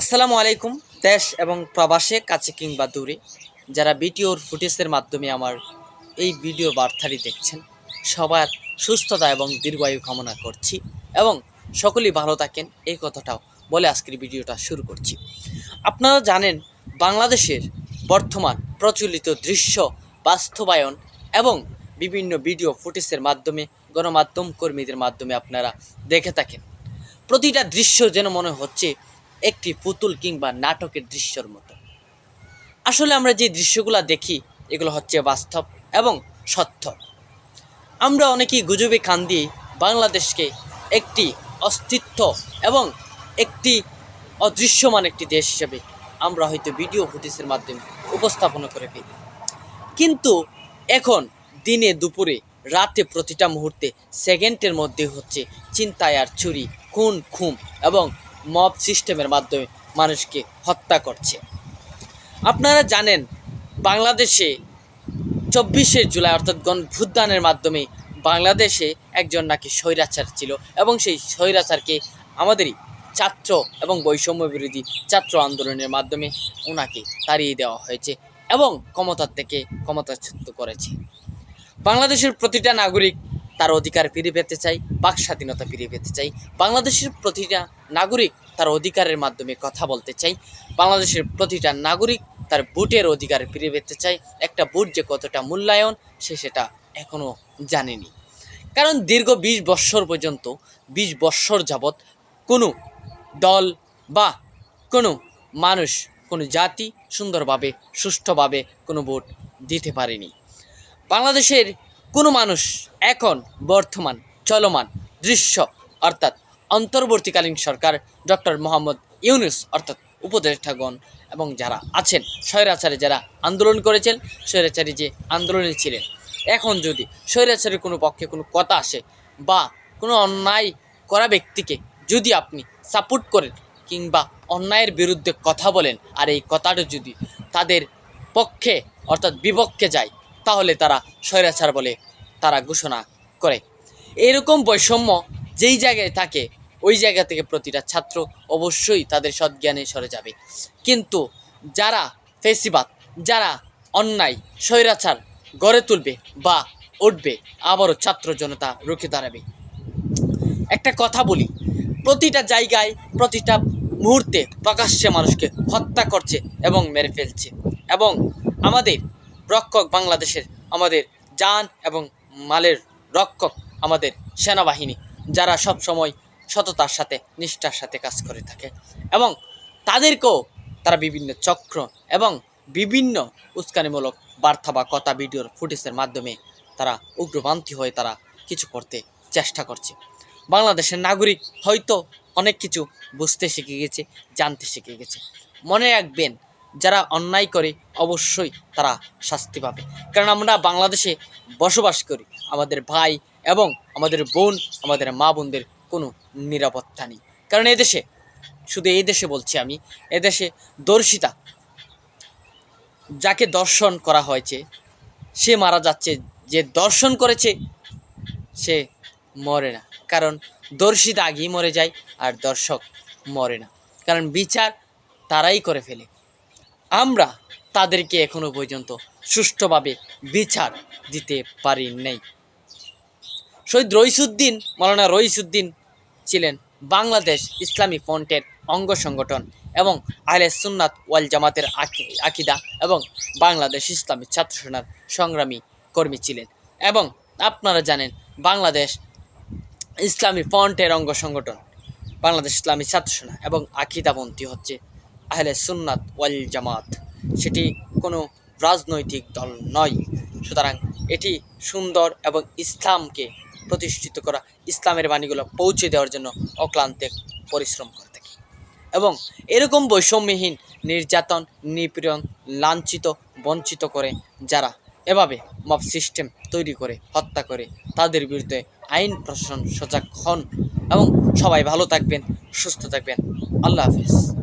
আসসালামু আলাইকুম, দেশ এবং প্রবাসে কাছে কিংবা দূরে। যারা ভিডিওর ফুটেজের মাধ্যমে আমার এই ভিডিও বার্তাটি দেখছেন, সবার সুস্থতা এবং দীর্ঘায়ু কামনা করছি এবং সকলেই ভালো থাকেন, এই কথাটাও বলে আজকের ভিডিওটা শুরু করছি। আপনারা জানেন, বাংলাদেশের বর্তমান প্রচলিত দৃশ্য বাস্তবায়ন এবং বিভিন্ন ভিডিও ফুটেজের মাধ্যমে, গণমাধ্যম কর্মীদের মাধ্যমে আপনারা দেখে থাকেন। প্রতিটা দৃশ্য যেন মনে হচ্ছে একটি পুতুল কিংবা নাটকের দৃশ্যর মতো। আসলে আমরা যে দৃশ্যগুলো দেখি, এগুলো হচ্ছে বাস্তব এবং সত্য। আমরা অনেকেই গুজবে কান দিয়ে বাংলাদেশকে একটি অস্তিত্ব এবং একটি অদৃশ্যমান একটি দেশ হিসেবে আমরা হয়তো ভিডিও ফুটেজের মাধ্যমে উপস্থাপন করে ফেলি। কিন্তু এখন দিনে দুপুরে, রাতে প্রতিটা মুহূর্তে সেকেন্ডের মধ্যে হচ্ছে চিন্তায় আর চুরি খুন, খুম এবং মব সিস্টেমের মাধ্যমে মানুষকে হত্যা করছে। আপনারা জানেন, বাংলাদেশে চব্বিশে জুলাই অর্থাৎ গণভুদানের মাধ্যমে বাংলাদেশে একজন নাকি স্বৈরাচার ছিল এবং সেই স্বৈরাচারকে আমাদেরই ছাত্র এবং বৈষম্য বিরোধী ছাত্র আন্দোলনের মাধ্যমে ওনাকে তাড়িয়ে দেওয়া হয়েছে এবং ক্ষমতার থেকে ক্ষমতাচ্যুত করেছে। বাংলাদেশের প্রতিটা নাগরিক তার অধিকার ফিরে পেতে চাই, বাক স্বাধীনতা ফিরে পেতে চাই। বাংলাদেশের প্রতিটা নাগরিক তার অধিকারের মাধ্যমে কথা বলতে চাই। বাংলাদেশের প্রতিটা নাগরিক তার ভোটের অধিকার ফিরে পেতে চাই। একটা ভোট যে কতটা মূল্যায়ন, সে সেটা এখনও জানেনি। কারণ দীর্ঘ বিশ বৎসর পর্যন্ত, বিশ বৎসর যাবৎ কোনো দল বা কোনো মানুষ, কোনো জাতি সুন্দরভাবে, সুষ্ঠুভাবে কোনো ভোট দিতে পারেনি। বাংলাদেশের কোনো মানুষ এখন বর্তমান চলমান দৃশ্য অর্থাৎ অন্তর্বর্তীকালীন সরকার ডক্টর মোহাম্মদ ইউনুস অর্থাৎ উপদেষ্টাগণ এবং যারা আছেন, স্বৈরাচারে যারা আন্দোলন করেছেন, স্বৈরাচারী যে আন্দোলনে ছিলেন। এখন যদি স্বৈরাচারের কোনো পক্ষে কোনো কথা আসে বা কোনো অন্যায় করা ব্যক্তিকে যদি আপনি সাপোর্ট করেন কিংবা অন্যায়ের বিরুদ্ধে কথা বলেন, আর এই কথাটা যদি তাদের পক্ষে অর্থাৎ বিপক্ষে যায় তাহলে তারা স্বৈরাচার বলে তারা ঘোষণা করে। এরকম বৈষম্য যেই জায়গায় থাকে, ওই জায়গা থেকে প্রতিটা ছাত্র অবশ্যই তাদের সজ্ঞানে সরে যাবে। কিন্তু যারা ফেসিবাদ, যারা অন্যায়, স্বৈরাচার গড়ে তুলবে বা উঠবে, আবারও ছাত্র জনতা রুখে দাঁড়াবে। একটা কথা বলি, প্রতিটা জায়গায়, প্রতিটা মুহূর্তে প্রকাশ্যে মানুষকে হত্যা করছে এবং মেরে ফেলছে। এবং আমাদের রক্ষক বাংলাদেশের, আমাদের যান এবং মালের রক্ষক আমাদের সেনাবাহিনী, যারা সব সময় সততার সাথে, নিষ্ঠার সাথে কাজ করে থাকে। এবং তাদেরকেও তারা বিভিন্ন চক্র এবং বিভিন্ন উস্কানিমূলক বার্তা বা কথা ভিডিওর ফুটেজের মাধ্যমে তারা উগ্রবান্তি হয়ে তারা কিছু করতে চেষ্টা করছে। বাংলাদেশের নাগরিক হয়তো অনেক কিছু বুঝতে শিখে গেছে, জানতে শিখে গেছে। মনে রাখবেন, যারা অন্যায় করে অবশ্যই তারা শাস্তি পাবে। কারণ আমরা বাংলাদেশে বসবাস করি। আমাদের ভাই এবং আমাদের বোন, আমাদের মা বোনদের কোনো নিরাপত্তা নেই। কারণ এদেশে শুধু এই দেশে বলছি আমি এদেশে দর্শিতা, যাকে দর্শন করা হয়েছে, সে মারা যাচ্ছে, যে দর্শন করেছে, সে মরে না। কারণ দর্শিতা আগেই মরে যায় আর দর্শক মরে না। কারণ বিচার তারাই করে ফেলে। আমরা তাদেরকে এখনও পর্যন্ত সুষ্ঠুভাবে বিচার দিতে পারি নাই। শহীদ রইসুদ্দিন, মৌলানা রইসুদ্দিন ছিলেন বাংলাদেশ ইসলামী ফ্রন্টের অঙ্গ সংগঠন এবং আহলে সুন্নাত ওয়াল জামাতের আকিদা এবং বাংলাদেশ ইসলামী ছাত্র সেনার সংগ্রামী কর্মী ছিলেন এবং আপনারা জানেন বাংলাদেশ ইসলামী ফ্রন্টের অঙ্গ সংগঠন, বাংলাদেশ ইসলামী ছাত্র সেনা এবং আকিদাপন্থী হচ্ছে আহলে সুন্নাত ওয়াল জামাত। সেটি কোনো রাজনৈতিক দল নয়। সুতরাং এটি সুন্দর এবং ইসলামকে প্রতিষ্ঠিত করা, ইসলামের বাণীগুলো পৌঁছে দেওয়ার জন্য অক্লান্তে পরিশ্রম করে থাকে। এবং এরকম বৈষম্যহীন, নির্যাতন, নিপীড়ন, লাঞ্ছিত, বঞ্চিত করে যারা এভাবে মব সিস্টেম তৈরি করে, হত্যা করে, তাদের বিরুদ্ধে আইন প্রশাসন সজাগ হন এবং সবাই ভালো থাকবেন, সুস্থ থাকবেন। আল্লাহ হাফিজ।